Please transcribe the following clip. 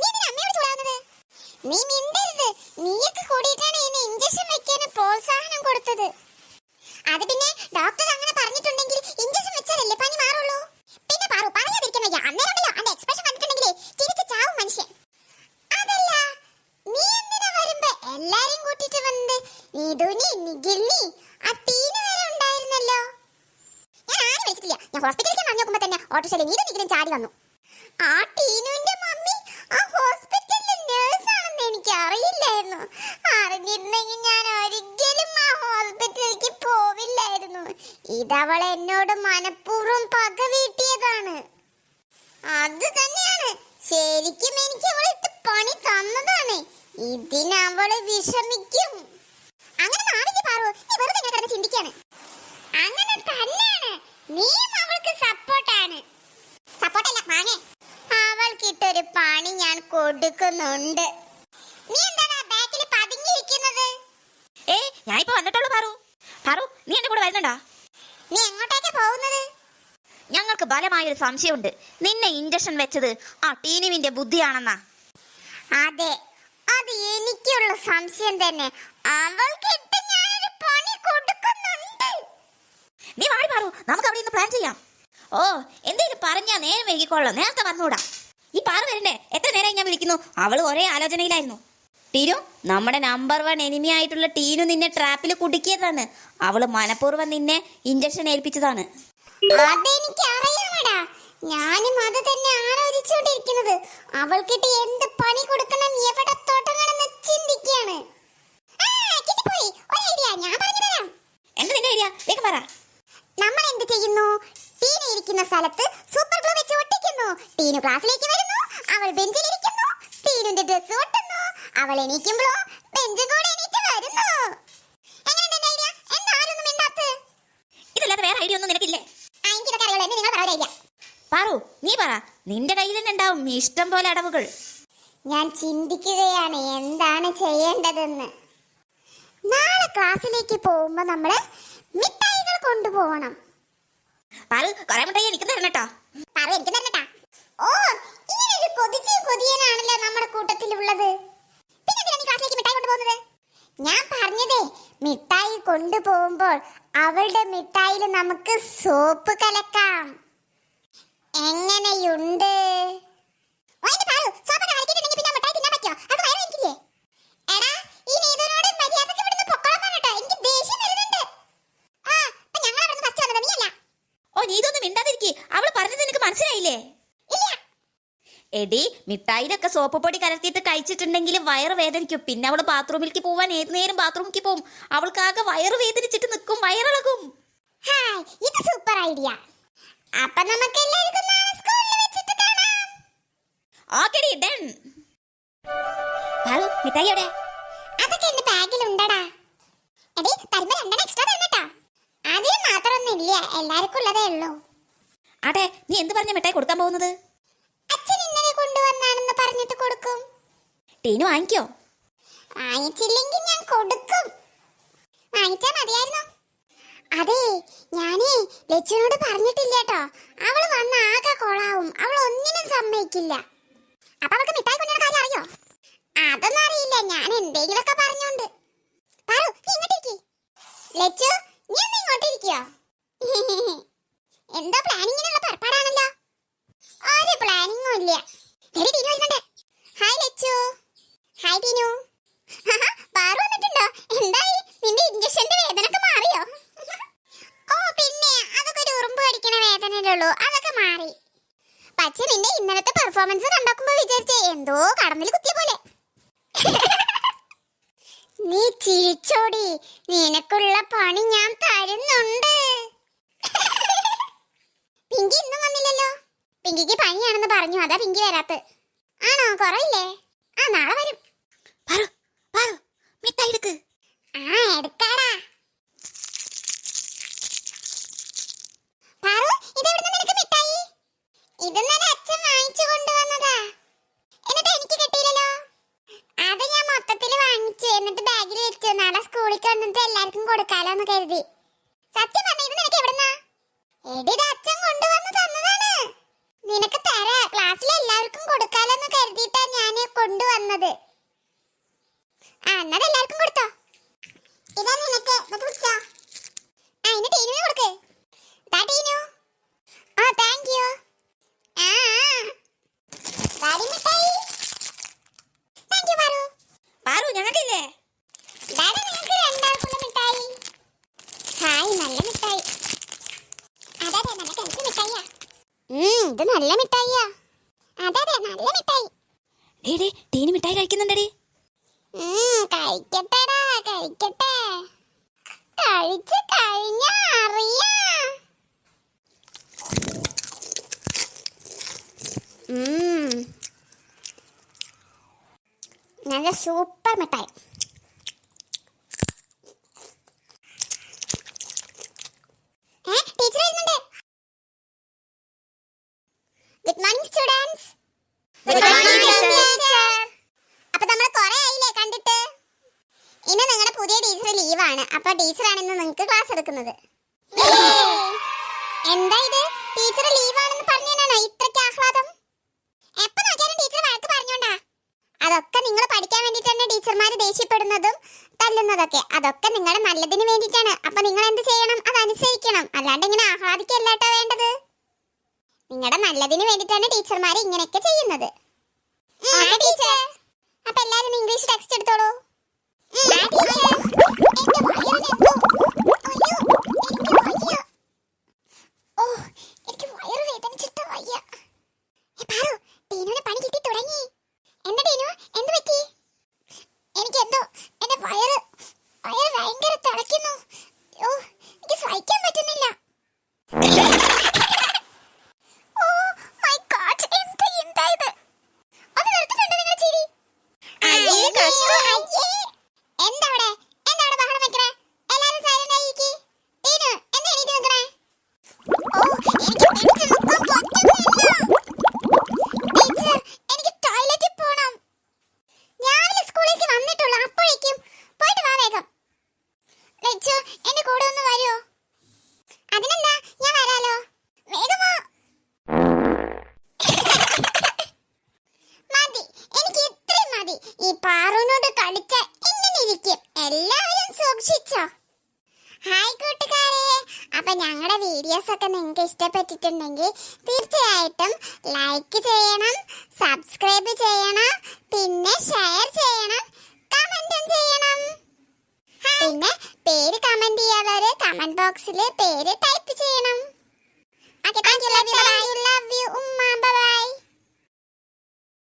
നീ അമ്മയോട് നീ മിണ്ടരുത്. പ്രോത്സാഹനം അത് പിന്നെ ഡോക്ടർ അങ്ങനെ പറഞ്ഞിട്ടുണ്ടെങ്കിൽ പനി മാറുള്ളൂ? പിന്നെ പാറു എക്സ്പ്രഷൻ മനുഷ്യൻ. അതല്ല നീ എന്തിനാ ആ വരെ ഉണ്ടായിരുന്നല്ലോ. ഞാൻ ആരും ഞാൻ ഹോസ്പിറ്റലിലേക്ക് പറഞ്ഞു നോക്കുമ്പോ തന്നെ ഓട്ടോറിക്ഷയിൽ നീ നിഖിലും ചാടി വന്നു. ആ ടീനുവിന്റെ മമ്മി ആ ഹോസ്പിറ്റലിലെ നേഴ്സ് ആണെന്ന് എനിക്ക് അറിയില്ലായിരുന്നു അറിഞ്ഞിരുന്നെങ്കിൽ ഞാൻ ഒരിക്കലും ആ ഹോസ്പിറ്റലിലേക്ക് പോവില്ലായിരുന്നു. ഇതവൾ എന്നോട് മനഃപൂർവം പക വീട്ടിയതാണ് അത് തന്നെയാണ്. ശരിക്കും എനിക്ക് അവളിട്ട് പണി തന്നതാണ്. ഇതിനവൾ വിഷമിക്കും. അങ്ങനെ നാവില്ല പാറു. നീ വെറുതെ ചിന്തിക്കാണ്. അങ്ങനെ തന്നെയാണ്. നീയും അവൾക്ക് സപ്പോർട്ടാണ് സപ്പോർട്ടല്ല വാങ്ങേ അവൾക്കിട്ടൊരു പണി ഞാൻ കൊടുക്കുന്നുണ്ട്. നീ എന്താണ് ബാക്കിൽ പതുങ്ങിയിരിക്കുന്നത് ഏ ഞാൻ ഇപ്പൊ വന്നിട്ടുള്ളൂ പാറു. പാറു നീ എന്റെ കൂടെ വരുന്നുണ്ടോ? നീ എങ്ങോട്ടേക്കാ പോകുന്നത്? ഞങ്ങൾക്ക് ബലമായൊരു സംശയമുണ്ട്. നിന്നെ ഇഞ്ചക്ഷൻ വെച്ചത് ആ ടീനുവിന്റെ ബുദ്ധിയാണെന്നാ. അതെ അത് എനിക്കുള്ള സംശയം തന്നെ. അവൾക്ക് ഞാനൊരു പണി കൊടുക്കുന്നുണ്ട്. നീ വാടി പാറു നമുക്ക് അവിടെ ഇന്ന് പ്ലാൻ ചെയ്യാം. ഓ എന്തേലും പറഞ്ഞാ നേരം വൈകിക്കൊള്ളാം നേരത്തെ വന്നൂടാ. ഈ പാറ വരണ്ടേ നേരമായി ഞാൻ വിളിക്കുന്നു. അവൾ ഒരേ ആലോചനയിലായിരുന്നു. ടീനു നമ്മുടെ നമ്പർ വൺ എനിമി ആയിട്ടുള്ള ടീനു നിന്നെ ട്രാപ്പിൽ കുടുക്കിയതാണ് അവൾ മനഃപൂർവം നിന്നെ ഇഞ്ചക്ഷൻ ഏൽപ്പിച്ചതാണ്. അതെനിക്ക് അറിയാമടാ ഞാനും അത് തന്നെ ആലോചിച്ചുകൊണ്ടിരിക്കുന്നത്. അവൾക്കിട്ട് എന്ത് പണി കൊടുക്കണം എവിടെ തൊട്ടണമെന്ന് ചിന്തിക്കുകയാണ്. നമ്മൾ എന്ത് ചെയ്യുന്നു? ടീന ഇരിക്കുന്ന സ്ഥലത്ത് സൂപ്പർ ഗ്ലൂ വെച്ച് ഒട്ടിക്കുന്നു. ടീനു ക്ലാസ്സിലേക്ക് വരുന്നു അവൾ ബെഞ്ചിൽ ഇരിക്കുന്നു ടീനുന്റെ ഡ്രസ് ഒട്ടുന്നു അവൾ എണീക്കുമ്പോഴോ ബെഞ്ചും കൂടെ എണീറ്റ് വരുന്നു. ഇതല്ലാതെ വേറെ ഐഡിയ ഒന്നും നിനക്കില്ലേ? ആ എനിക്കിതൊക്കെ അറിയുള്ളൂ. എന്ന് നിങ്ങൾ പറയാ പാറു. നീ പറ. നിന്റെ കയ്യിൽ തന്നെ ഉണ്ടാവും ഇഷ്ടം പോലെ അടവുകൾ. ഞാൻ ചിന്തിക്കുകയാണ്. എന്താണ് ചെയ്യേണ്ടതെന്ന്. നാളെ ക്ലാസ്സിലേക്ക് പോകുമ്പോൾ നമ്മൾ മിഠായികൾ കൊണ്ടുപോകണം. പാറു കുറെ മിഠായി എനിക്ക് തരണം കേട്ടോ. പറ എനിക്ക് ഓ ഇങ്ങനൊരു കൊതിച്ച് കൊതിയനാണല്ലോ നമ്മുടെ കൂട്ടത്തിലുള്ളത്. പിന്നെ എന്തിനാ നീ ക്ലാസ്സിലേക്ക് മിഠായി കൊണ്ടുപോകുന്നത്? ഞാൻ പറഞ്ഞതേ മിഠായി കൊണ്ടുപോകുമ്പോൾ അവളുടെ മിഠായിൽ നമുക്ക് സോപ്പ് കലക്കാം. എങ്ങനെയുണ്ട്? ഓ, എന്റെ പാറു, സോപ്പൊക്കെ കലക്കിയിട്ടുണ്ടെങ്കിൽ പിന്നെ മിഠായി തിന്നാൻ പറ്റുമോ വയറ് വേദനിക്കില്ലേ? എടാ, ഈ നീതുവിനോട് മര്യാദയ്ക്ക് ഇവിടുന്ന് പൊക്കോളാൻ പറഞ്ഞിട്ടോ. എനിക്ക് ദേഷ്യം വരുന്നുണ്ട്. ആ, ഇപ്പൊ ഞങ്ങളാ ഇവിടുന്ന് first വന്നത്, നീയല്ല. ഓ നീ ഇതൊന്നും മിണ്ടാതിരിക്കി അവൾ പറഞ്ഞത് നിനക്ക് മനസ്സിലായില്ലേ ഇല്ല. എടി മിഠായിലൊക്കെ സോപ്പ് പൊടി കലർത്തിയിട്ട് കഴിച്ചിട്ടുണ്ടെങ്കിൽ വയറ് വേദനിക്കും. പിന്നെ അവൾ ബാത്റൂമിലേക്ക് പോവാൻ ഏത് നേരം ബാത്റൂമിലേക്ക് പോവും? അവൾക്കാകെ വയറ് വേദനിച്ചിട്ട് നിൽക്കും വയറിളകും. ഹായ് ഇത് സൂപ്പർ ഐഡിയ അപ്പൊ നമുക്ക് എല്ലാവർക്കും നാളെ സ്കൂളിൽ വെച്ചിട്ട് കാണാം. ഓക്കെടി ഡൺ പാറു മിഠായി എവിടെ? അതൊക്കെ എന്റെ ബാഗിൽ ഉണ്ടടാ. എടി തരുമ്പോ രണ്ടെണ്ണം എക്സ്ട്രാ തരണട്ടോ അതിന് മാത്രമൊന്നും ഇല്ല എല്ലാവർക്കും ഉള്ളതേ ഉള്ളൂ. അതെ നീ എന്ത് പറഞ്ഞ മിഠായി കൊടുക്കാൻ പോകുന്നത്? കൊണ്ടുവന്നാണെന്ന് പറഞ്ഞിട്ട് കൊടുക്കും. ടീനു വാങ്ങിക്കോ. വാങ്ങിച്ചില്ലെങ്കിൽ ഞാൻ കൊടുക്കും. വാങ്ങിച്ചാ മതിയായിരുന്നു. അതെ ഞാനേ ലച്ചുവിനോട് പറഞ്ഞിട്ടില്ല കേട്ടോ. അവൾ വന്ന ആകെ കൊളാവും. അവൾ ഒന്നിനും സമ്മതിക്കില്ല. അപ്പൊ അവൾക്ക് മിഠായി കൊണ്ടുവരുന്ന കാര്യം അറിയോ? അതൊന്നും അറിയില്ല. ഞാൻ എന്തെങ്കിലുമൊക്കെ പറഞ്ഞോണ്ട്. പറു നീ ഇങ്ങോട്ടിരിക്കി ലച്ചു നീ ഒന്ന് ഇങ്ങോട്ടിരിക്കോ എന്തോ പ്ലാനിങ്ങിനുള്ള പുറപ്പാടാണല്ലോ. ഒരു പ്ലാനിങ്ങും ഇല്ല. വന്നിട്ടുണ്ടോ? എന്തായി? നിന്റെ മാറിയോ? ഓ പിന്നെ അതൊക്കെ ഒരു ഉറുമ്പ് കടിക്കണ അതൊക്കെ മാറി. ഇന്നലത്തെ പെർഫോമൻസ് കണ്ടാക്കുമ്പോ വിചാരിച്ചേ എന്തോ കടന്നിൽ കുത്തിയ പോലെ. നീ ചിരിച്ചോടി. നിനക്കുള്ള പണി ഞാൻ തരുന്നുണ്ട്. പിങ്കി ഇന്നും വന്നില്ലല്ലോ. പിങ്കിക്ക് പനിയാണെന്ന് പറഞ്ഞു. അതാ പിങ്കി വരാത്ത് ആണോ? കുറവില്ലേ? ആ നാളെ വരും. പാറു പാറു മിഠായി എടുക്ക്. ആ എടുക്കാടാ. പാറു ഇതെവിടുന്ന് നിനക്ക് മിഠായി? ഇതെന്നലെ അച്ഛൻ വാങ്ങിച്ചു കൊണ്ടുവന്നതാ. എന്നിട്ട് എനിക്ക് കിട്ടിയില്ലല്ലോ. അത് ഞാൻ മൊത്തത്തിൽ വാങ്ങിച്ചു. എന്നിട്ട് ബാഗിൽ വെച്ചു. നാളെ സ്കൂളിൽ എല്ലാവർക്കും കൊടുക്കാലോ എന്ന് കരുതി. സത്യം പറഞ്ഞ ഇത് നിനക്ക് എവിടുന്നാ? എടി അച്ഛൻ കൊണ്ടുവന്ന് തന്നതാണ് നിനക്ക് തരാ. ക്ലാസ്സിലെ എല്ലാവർക്കും കൊടുക്കാലെന്ന് കരുതിയിട്ടാ ഞാൻ കൊണ്ടുവന്നത്. ആ എല്ലാവർക്കും കൊടുത്തോ. ഇതാ ആ ടീനു ടീനു. ആ ആ മിഠായി ഞങ്ങൾക്കില്ലേ? നിങ്ങൾക്ക് മിഠായി. നല്ല മിഠായി. അതെ നല്ല കരുത്ത് മിഠായിയാ ഉം, ഇത് നല്ല മിഠായിയാ. അതെ അതെ നല്ല മിഠായി. ഡേടി ടീന് മിഠായി കഴിക്കുന്നുണ്ടടി. കഴിക്കട്ടെടാ കഴിക്കട്ടെ. കഴിച്ച് കഴിഞ്ഞാ അറിയാം. നല്ല സൂപ്പർ മിഠായി. അപ്പൊ നമ്മൾ കൊറേ ആയില്ലേ കണ്ടിട്ട്? ഇന്ന് നിങ്ങളുടെ പുതിയ ടീച്ചർ ലീവാണ് അപ്പൊ ടീച്ചറാണ് ഇന്ന് നിങ്ങൾക്ക് ക്ലാസ് എടുക്കുന്നത്. എന്താ ഇത്? ടീച്ചർ ലീവാണെന്ന് പറഞ്ഞാണോ ഇത്രയ്ക്ക് ആഹ്ലാദം? എപ്പോ നോക്കിയാലും ടീച്ചർ വഴക്ക് പറഞ്ഞോണ്ടാ? അതൊക്കെ നിങ്ങൾ പഠിക്കാൻ വേണ്ടിയിട്ടാണ് ടീച്ചർമാർ ദേഷ്യപ്പെടുന്നതും തല്ലുന്നതൊക്കെ. അതൊക്കെ നിങ്ങളുടെ നല്ലതിന് വേണ്ടിയിട്ടാണ്. അപ്പൊ നിങ്ങൾ എന്ത് ചെയ്യണം? അത് അനുസരിക്കണം അല്ലാണ്ട് ഇങ്ങനെ ആഹ്ലാദിക്കല്ലാട്ടോ വേണ്ടത്? നിങ്ങളുടെ നല്ലതിന് വേണ്ടിയിട്ടാണ് ടീച്ചർമാർ ഇങ്ങനെയൊക്കെ ചെയ്യുന്നത്. ടീച്ചർ. അപ്പൊ എല്ലാരും ഇംഗ്ലീഷ് ടെക്സ്റ്റ് എടുത്തോളൂ. സംശയിച്ചോ ഹായ് കൂട്ടുകാരെ. അപ്പൊ ഞങ്ങളുടെ വീഡിയോസ് ഒക്കെ നിങ്ങൾക്ക് ഇഷ്ടപ്പെട്ടിട്ടുണ്ടെങ്കിൽ തീർച്ചയായിട്ടും ലൈക്ക് ചെയ്യണം സബ്സ്ക്രൈബ് ചെയ്യണം പിന്നെ ഷെയർ ചെയ്യണം കമന്റും ചെയ്യണം. പിന്നെ പേര് കമന്റ് ചെയ്യാവരെ കമന്റ് ബോക്സിൽ പേര് ടൈപ്പ് ചെയ്യണം. Okay thank you love you ഉമ്മ ബൈ